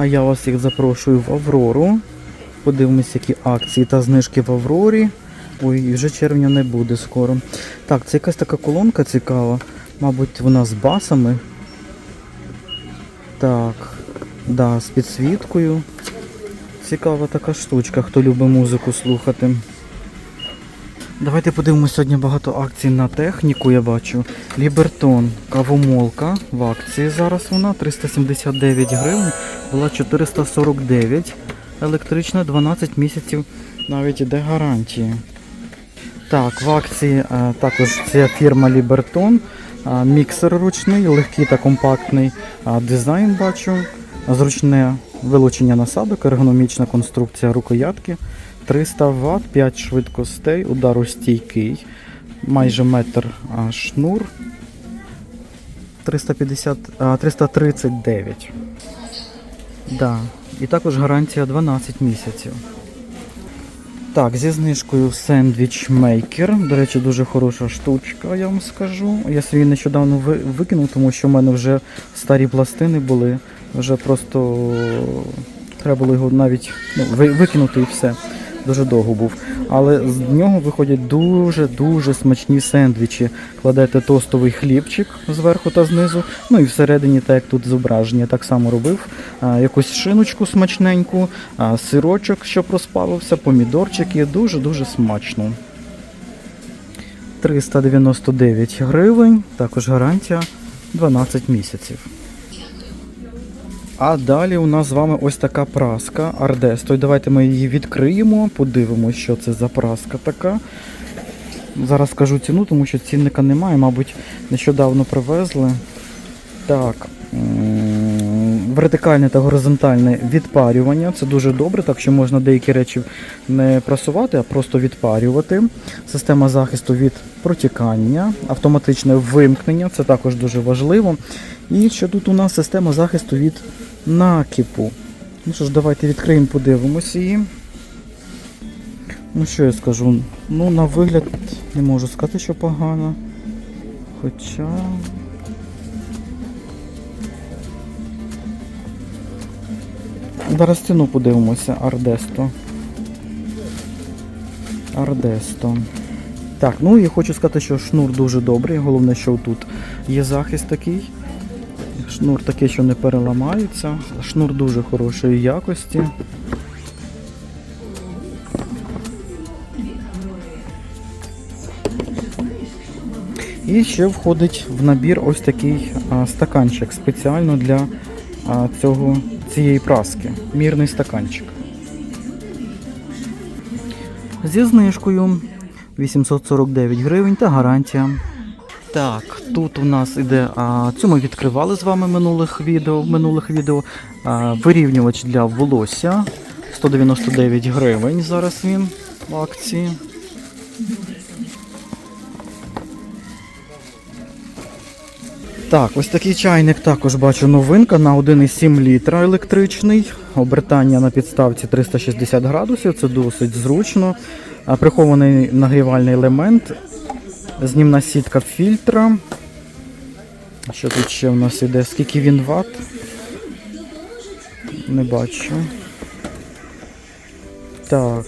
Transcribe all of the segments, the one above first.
А я вас всіх запрошую в Аврору. Подивимось, які акції та знижки в Аврорі. Ой, вже червня не буде скоро. Так, це якась така колонка цікава. Мабуть, вона з басами. Так, да, з підсвіткою. Цікава така штучка, хто любить музику слухати. Давайте подивимося сьогодні багато акцій на техніку, я бачу. Лібертон, кавомолка в акції зараз вона 379 гривень, була 449. Електрична 12 місяців навіть іде гарантії. Так, в акції е, також ця фірма Лібертон. Е, Міксер ручний, легкий та компактний е, дизайн бачу. Зручне вилучення насадок, ергономічна конструкція рукоятки. 300 Вт, 5 швидкостей, ударостійкий, майже метр а, шнур. 350, а, 339. Да. І також гарантія 12 місяців. Так, зі знижкою Sandwich Maker. До речі, дуже хороша штучка, я вам скажу. Я свій нещодавно викинув, тому що в мене вже старі пластини були. Вже просто треба було його навіть ну, викинути і все. Дуже довго був. Але з нього виходять дуже-дуже смачні сендвічі. Кладете тостовий хлібчик зверху та знизу. Ну і всередині, так як тут зображення, так само робив. А, якусь шиночку смачненьку, а, сирочок, щоб розпалився, помідорчики. Дуже-дуже смачно. 399 гривень, також гарантія 12 місяців. А далі у нас з вами ось така праска Ардес. Тобто, давайте ми її відкриємо, подивимося, що це за праска така. Зараз скажу ціну, тому що цінника немає, мабуть, нещодавно привезли. Так. Вертикальне та горизонтальне відпарювання. Це дуже добре, так що можна деякі речі не прасувати, а просто відпарювати. Система захисту від протікання, автоматичне вимкнення, це також дуже важливо. І ще тут у нас система захисту від накипу. Ну що ж, давайте відкриємо, подивимося її. Ну що я скажу? Ну, на вигляд не можу сказати, що погано. Хоча. Зараз ціну подивимося, Ардесто. Ардесто. Так, ну і хочу сказати, що шнур дуже добрий. Головне, що тут є захист такий. Шнур такий, що не переламається. Шнур дуже хорошої якості. І ще входить в набір ось такий стаканчик спеціально для цього, цієї праски. Мірний стаканчик. Зі знижкою 849 гривень та гарантія. Так, тут у нас іде, а, цю ми відкривали з вами минулих відео, минулих відео. А, вирівнювач для волосся 199 гривень. Зараз він в акції. Так, ось такий чайник також бачу новинка на 1,7 літра електричний. Обертання на підставці 360 градусів, це досить зручно. Прихований нагрівальний елемент, знімна сітка фільтра. Що тут ще в нас іде? Скільки він ватт? Не бачу. Так.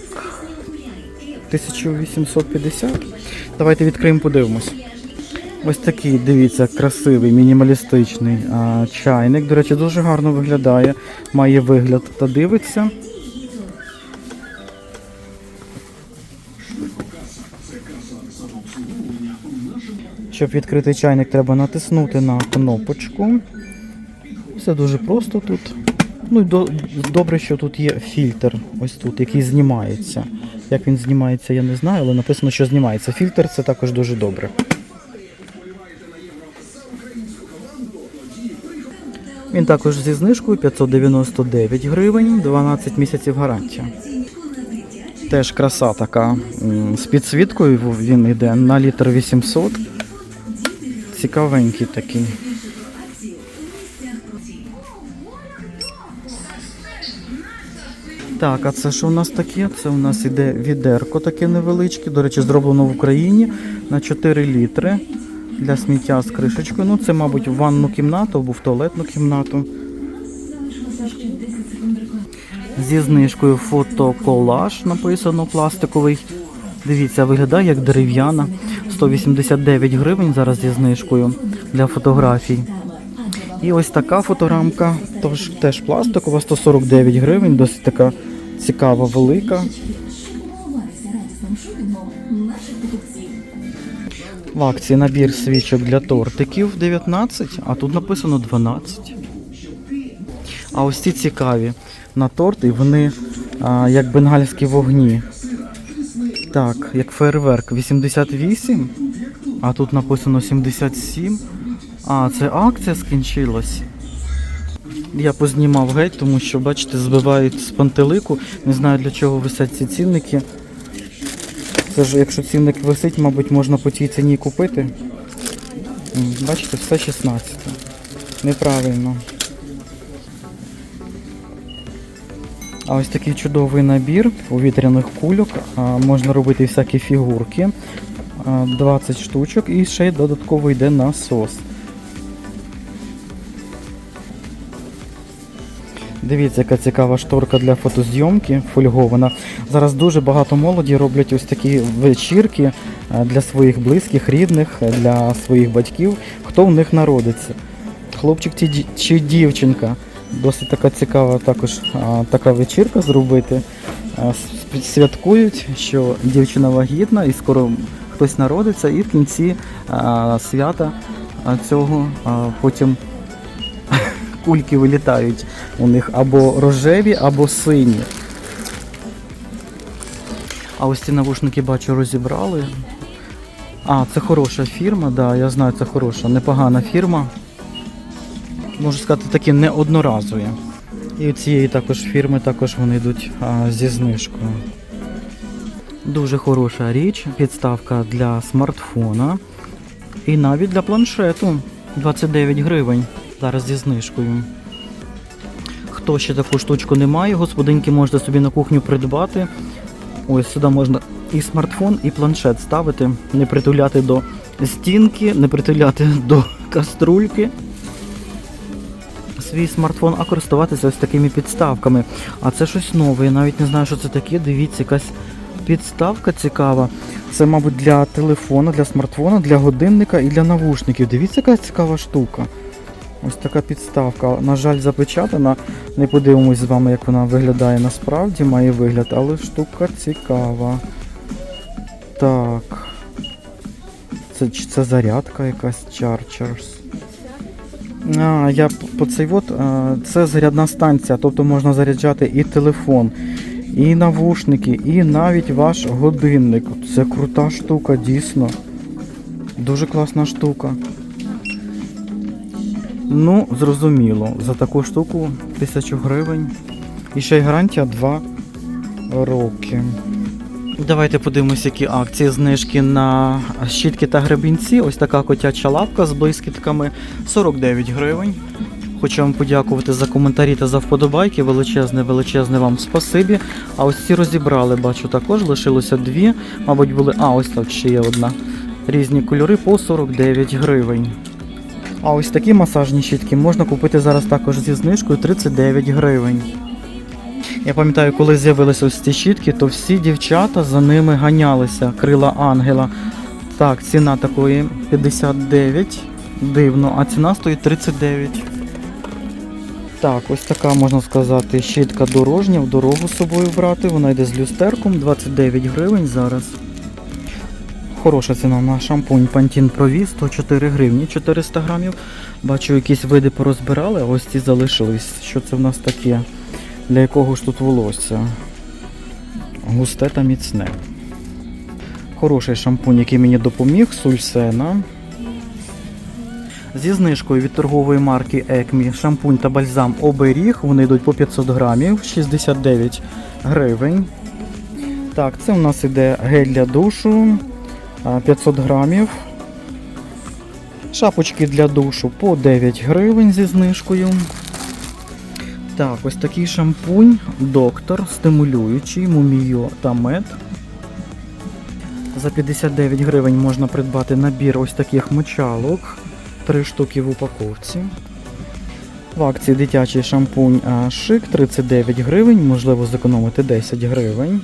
1850. Давайте відкриємо, подивимось. Ось такий, дивіться, красивий, мінімалістичний а, чайник. До речі, дуже гарно виглядає. Має вигляд та дивиться. Щоб відкрити чайник, треба натиснути на кнопочку. Все дуже просто тут. Ну і до, добре, що тут є фільтр, ось тут, який знімається. Як він знімається, я не знаю, але написано, що знімається. Фільтр це також дуже добре. Він також зі знижкою 599 гривень, 12 місяців гарантія. Теж краса така з підсвіткою він йде на літр 800. Цікавенький такий. Так, а це що у нас таке? Це у нас іде відерко таке невеличке. До речі, зроблено в Україні на 4 літри для сміття з кришечкою. Ну, це, мабуть, в ванну кімнату або в туалетну кімнату. Зі знижкою фотоколаж написано пластиковий. Дивіться, виглядає як дерев'яна. 189 гривень зараз зі знижкою для фотографій. І ось така фоторамка, тож теж пластикова, 149 гривень, досить така цікава, велика. В акції набір свічок для тортиків 19, а тут написано 12. А ось ці цікаві на торти, вони а, як бенгальські вогні. Так, як фейерверк 88, а тут написано 77. А, це акція скінчилась. Я познімав геть, тому що, бачите, збивають з пантелику. Не знаю для чого висять ці цінники. Це ж якщо цінник висить, мабуть, можна по цій ціні купити. Бачите, все 16. Неправильно. А ось такий чудовий набір повітряних кульок. Можна робити всякі фігурки. А, 20 штучок і ще й додатково йде насос. Дивіться, яка цікава шторка для фотозйомки фольгована. Зараз дуже багато молоді роблять ось такі вечірки е, для своїх близьких, рідних, е, для своїх батьків, хто в них народиться. Хлопчик чи дівчинка. Досить така цікава також така вечірка зробити. Святкують, що дівчина вагітна і скоро хтось народиться, і в кінці свята цього потім кульки вилітають у них або рожеві, або сині. А ось ці навушники бачу розібрали. А, це хороша фірма, да, я знаю, це хороша, непогана фірма. Можу сказати, такі не одноразові. І у цієї також фірми також вони йдуть а, зі знижкою. Дуже хороша річ, підставка для смартфона і навіть для планшету 29 гривень. Зараз зі знижкою. Хто ще таку штучку не має, господинки можете собі на кухню придбати. Ось сюди можна і смартфон, і планшет ставити, не притуляти до стінки, не притуляти до каструльки. Свій смартфон, а користуватися ось такими підставками. А це щось нове, я навіть не знаю, що це таке. Дивіться, якась підставка цікава. Це, мабуть, для телефона, для смартфона, для годинника і для навушників. Дивіться, яка цікава штука. Ось така підставка. На жаль, запечатана. Не подивимось з вами, як вона виглядає насправді, має вигляд, але штука цікава. Так. Це, це зарядка якась Chargers. А, я по цей от, це зарядна станція, тобто можна заряджати і телефон, і навушники, і навіть ваш годинник. Це крута штука, дійсно. Дуже класна штука. Ну, зрозуміло, за таку штуку 1000 гривень. І ще й гарантія 2 роки. Давайте подивимось, які акції знижки на щітки та гребінці. Ось така котяча лапка з блискітками 49 гривень. Хочу вам подякувати за коментарі та за вподобайки. Величезне, величезне вам спасибі. А ось ці розібрали, бачу також. Лишилося дві. Мабуть, були. А, ось так ще є одна. Різні кольори по 49 гривень. А ось такі масажні щітки можна купити зараз також зі знижкою 39 гривень. Я пам'ятаю, коли з'явилися ось ці щітки, то всі дівчата за ними ганялися, крила ангела. Так, ціна такої 59. Дивно, а ціна стоїть 39. Так, ось така можна сказати щітка дорожня, в дорогу з собою брати. Вона йде з люстерком, 29 гривень зараз. Хороша ціна на шампунь Pantene Pro V 104 гривні 400 грамів. Бачу, якісь види порозбирали, а ось ці залишились. Що це в нас таке? Для якого ж тут волосся? Густе та міцне. Хороший шампунь, який мені допоміг, Сульсена. Зі знижкою від торгової марки Acme шампунь та бальзам оберіг. Вони йдуть по 500 грамів, 69 гривень. Так, це у нас іде гель для душу 500 грамів. Шапочки для душу по 9 гривень зі знижкою. Так, ось такий шампунь, доктор, стимулюючий, муміо та мед. За 59 гривень можна придбати набір ось таких мочалок. Три штуки в упаковці. В акції дитячий шампунь шик 39 гривень, можливо зекономити 10 гривень.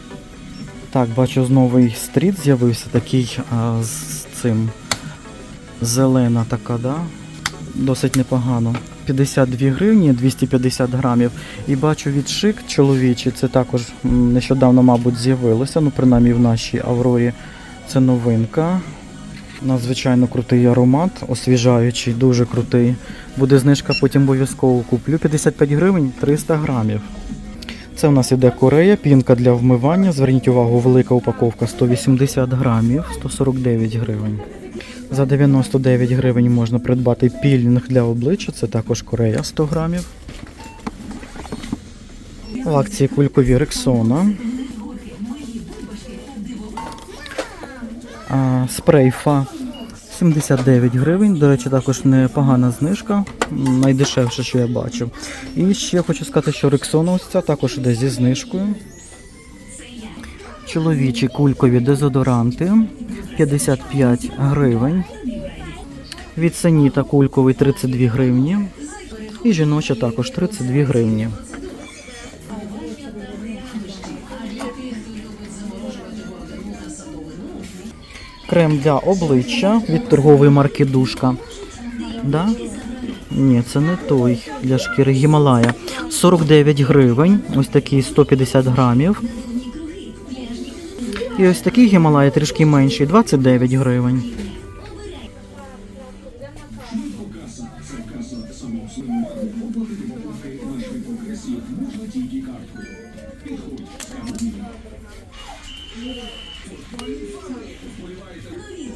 Так, бачу, новий стріт з'явився такий а, з цим зелена така, да? Досить непогано. 52 гривні, 250 грамів. І бачу від шик чоловічий, це також нещодавно, мабуть, з'явилося. Ну, принаймні в нашій Аврорі це новинка. Надзвичайно крутий аромат, освіжаючий, дуже крутий. Буде знижка, потім обов'язково куплю. 55 гривень 300 грамів. Це у нас іде Корея, пінка для вмивання. Зверніть увагу, велика упаковка 180 грамів, 149 гривень. За 99 гривень можна придбати пілінг для обличчя, це також Корея 100 грамів. В акції кулькові Рексона. Спрей Фа 79 гривень. До речі, також непогана знижка, найдешевше, що я бачив. І ще хочу сказати, що Рексона ось ця також іде зі знижкою. Чоловічі кулькові дезодоранти 55 гривень. Від Саніта кульковий 32 гривні. І жіноча також 32 гривні. Крем для обличчя від торгової марки Душка. Да? Ні, це не той для шкіри Гімалая. 49 гривень. Ось такий 150 грамів. І ось такий Гімалай трішки менший, 29 гривень.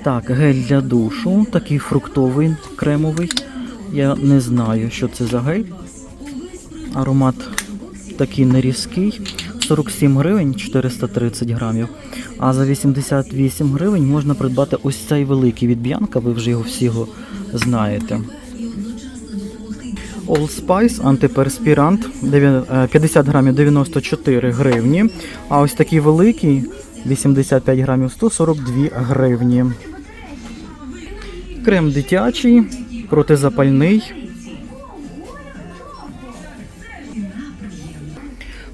Так, гель для душу, такий фруктовий, кремовий. Я не знаю, що це за гель. Аромат такий нерізкий. 47 гривень 430 грамів. А за 88 гривень можна придбати ось цей великий від Б'янка, ви вже його всі знаєте. Old Spice антиперспірант е, 50 грамів 94 гривні. А ось такий великий 85 грамів 142 гривні. Крем дитячий, протизапальний.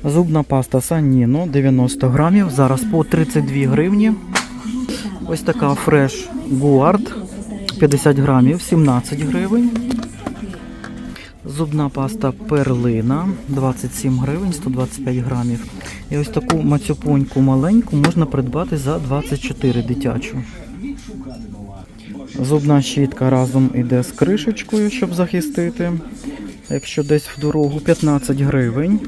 Зубна паста Саніно 90 грамів, зараз по 32 гривні. Ось така фреш Гуард 50 грамів, 17 гривень. Зубна паста перлина 27 гривень, 125 грамів. І ось таку мацюпоньку маленьку можна придбати за 24 дитячу. Зубна щітка разом іде з кришечкою, щоб захистити. Якщо десь в дорогу 15 гривень.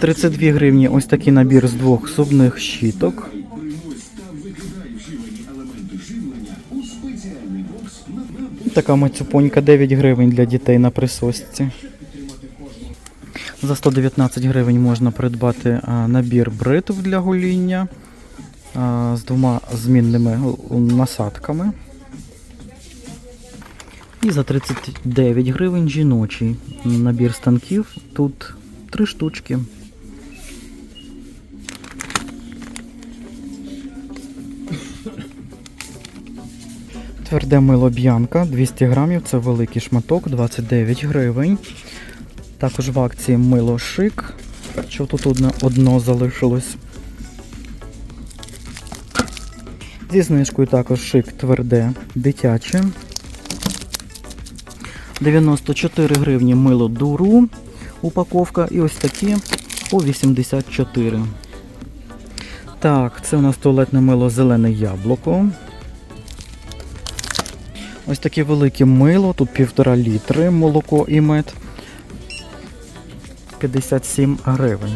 32 гривні ось такий набір з двох зубних щіток. Така мацюпонька 9 гривень для дітей на присосці. За 119 гривень можна придбати набір бритв для гоління з двома змінними насадками. І за 39 гривень жіночий набір станків. Тут три штучки. Тверде мило б'янка 200 грамів, це великий шматок, 29 гривень. Також в акції мило шик. Що тут одне, одно залишилось. Зі знижкою також шик тверде дитяче. 94 гривні мило дуру упаковка. І ось такі по 84. Так, це у нас туалетне мило зелене яблуко. Ось таке велике мило, тут півтора літри молоко і мед. 57 гривень.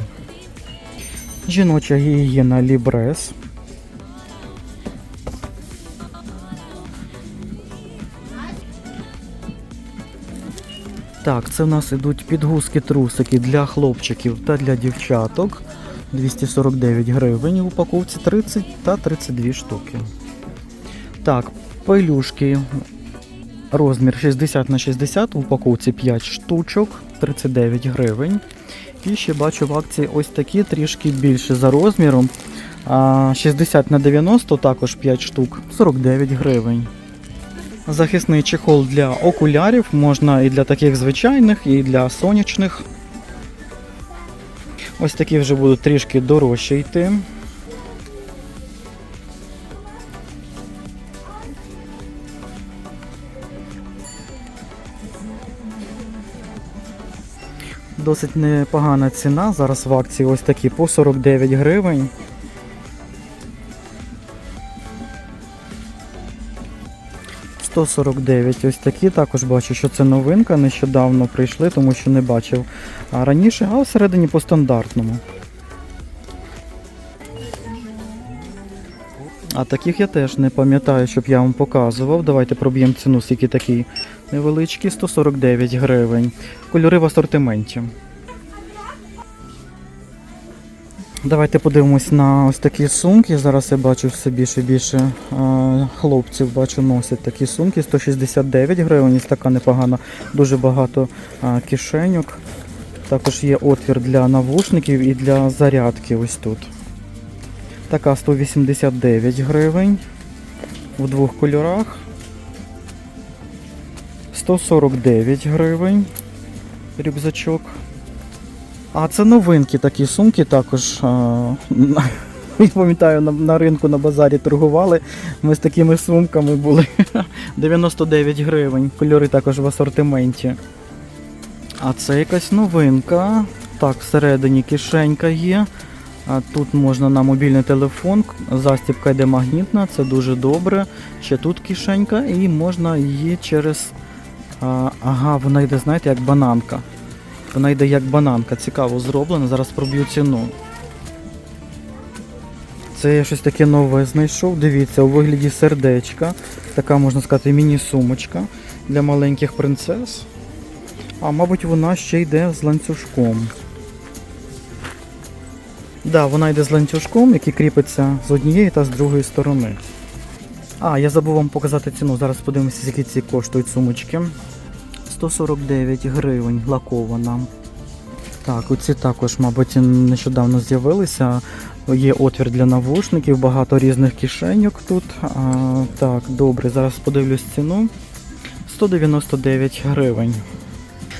Жіноча гігієна Лібрес. Так, це в нас ідуть підгузки трусики для хлопчиків та для дівчаток. 249 гривень в упаковці 30 та 32 штуки. Так, пелюшки. Розмір 60 на 60 в упаковці 5 штучок, 39 гривень. І ще бачу в акції ось такі трішки більше за розміром. 60 на 90 також 5 штук, 49 гривень. Захисний чехол для окулярів, можна і для таких звичайних, і для сонячних. Ось такі вже будуть трішки дорожче йти. Досить непогана ціна. Зараз в акції ось такі по 49 гривень. «149» ось такі, також бачу, що це новинка, нещодавно прийшли, тому що не бачив раніше, а всередині по стандартному. А таких я теж не пам'ятаю, щоб я вам показував. Давайте проб'ємо ціну, скільки такий невеличкий, 149 гривень. Кольори в асортименті. Давайте подивимось на ось такі сумки. Зараз я бачу все більше і більше хлопців бачу носять такі сумки. 169 гривень, ось така непогана, дуже багато е, кишеньок. Також є отвір для навушників і для зарядки ось тут. Така 189 гривень в двох кольорах. 149 гривень. Рюкзачок. А це новинки такі сумки також. Я пам'ятаю, на, на ринку на базарі торгували. Ми з такими сумками були. 99 гривень. Кольори також в асортименті. А це якась новинка. Так, всередині кишенька є. А тут можна на мобільний телефон. Застібка йде магнітна, це дуже добре. Ще тут кишенька і можна її через. А, ага, вона йде, знаєте, як бананка. Вона йде як бананка. Цікаво зроблено. Зараз проб'ю ціну. Це я щось таке нове знайшов. Дивіться, у вигляді сердечка. Така, можна сказати, міні-сумочка для маленьких принцес. А, мабуть, вона ще йде з ланцюжком. Да, вона йде з ланцюжком, який кріпиться з однієї та з другої сторони. А, я забув вам показати ціну. Зараз подивимося, скільки ці коштують сумочки. 149 гривень лакована. Так, оці також, мабуть, нещодавно з'явилися. Є отвір для навушників, багато різних кишеньок тут. А, так, добре, зараз подивлюсь ціну. 199 гривень.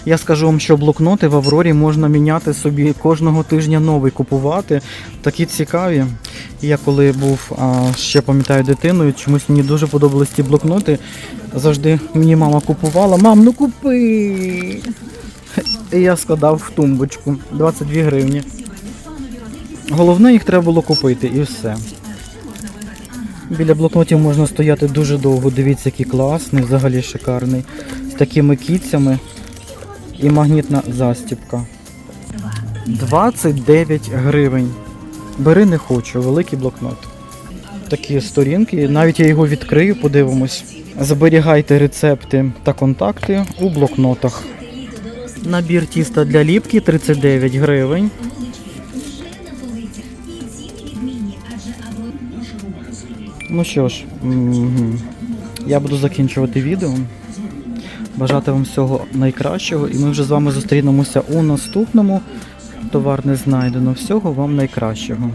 Я скажу вам, що блокноти в Аврорі можна міняти собі кожного тижня новий купувати. Такі цікаві. Я коли був а, ще пам'ятаю дитиною, чомусь мені дуже подобались ці блокноти. Завжди мені мама купувала. Мам, ну купи. І я складав в тумбочку 22 гривні. Головне, їх треба було купити і все. Біля блокнотів можна стояти дуже довго. Дивіться, який класний, взагалі шикарний. З такими кіцями і магнітна застіпка. 29 гривень. Бери не хочу, великий блокнот. Такі сторінки, навіть я його відкрию, подивимось. Зберігайте рецепти та контакти у блокнотах. Набір тіста для ліпки 39 гривень. Ну що ж, я буду закінчувати відео. Бажати вам всього найкращого, і ми вже з вами зустрінемося у наступному. Товар не знайдено. Всього вам найкращого.